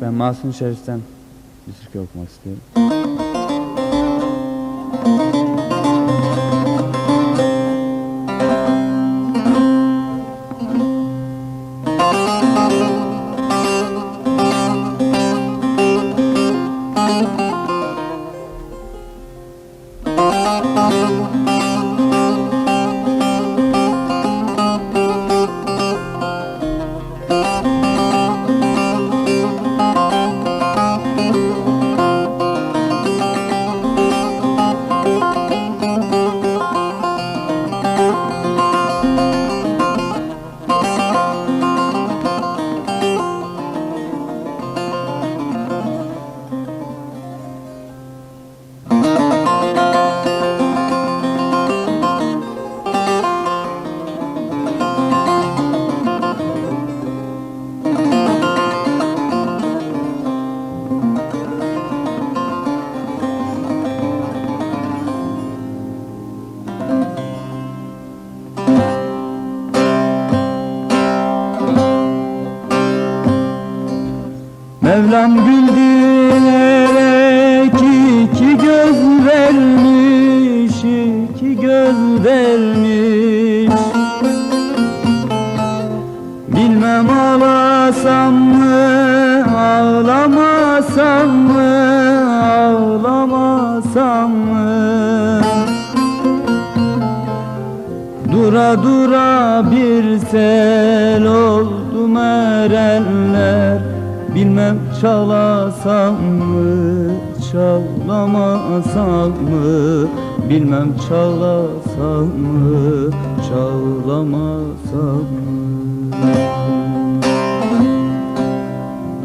Ben Mahsun Şerif'ten bir türkü okumak istiyorum. Mevlam güldürerek iki göz vermiş, iki göz vermiş. Bilmem ağlasam mı, ağlamasam mı, ağlamasam mı? Dura dura bir sel oldu erenler Bilmem çalasam mı, çalamasam mı? Bilmem çalasam mı, çalamasam mı?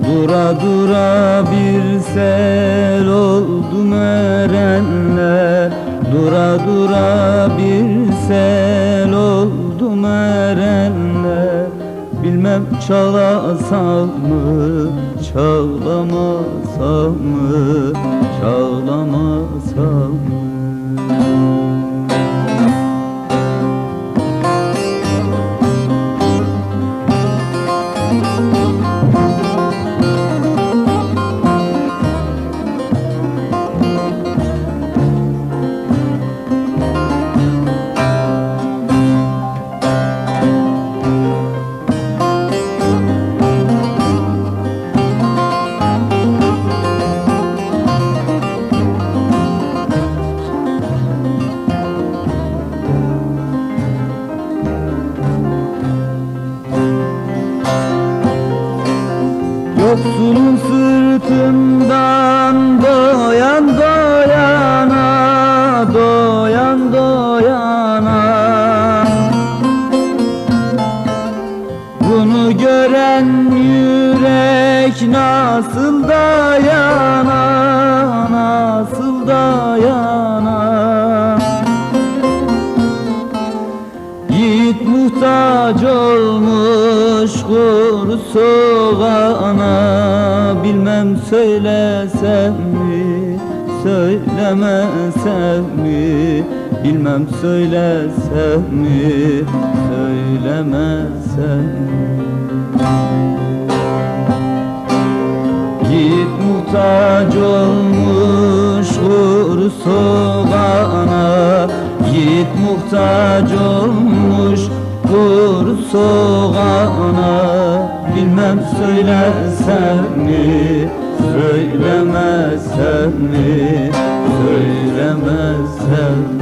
Dura dura bir sel oldu erenler Dura dura bir sel Bilmem çalasam mı, çağlamasam mı, çağlamasam mı Sırtından söylesem mi, söylemesem mi? Bilmem söylesem mi, söylemesem mi? Yiğit muhtaç olmuş kuru soğana Yiğit muhtaç olmuş kuru soğana Bilmem söylesem mi, söylemesem mi? Söylemesem mi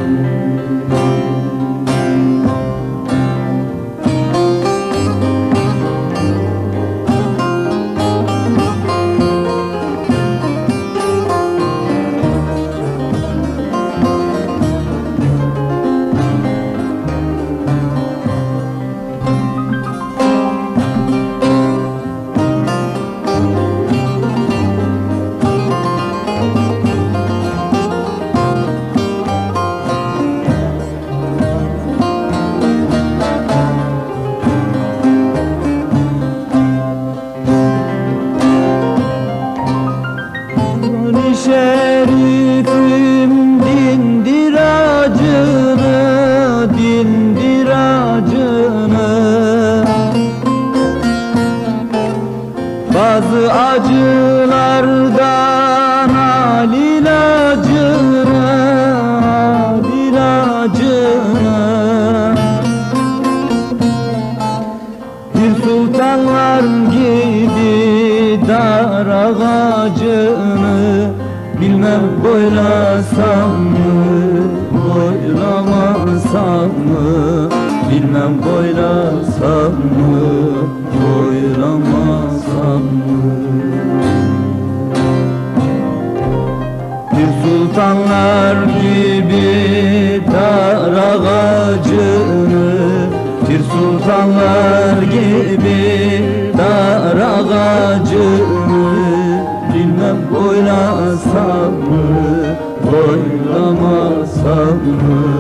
sultanlar gibi dar ağacını Bilmem boylasam mı, boylamasam mı? Bilmem boylasam mı, boylamasam mı? Bir sultanlar gibi dar ağacını Bir sultanlar gibi dar ağacını Bilmem boylasam mı, boylamasam mı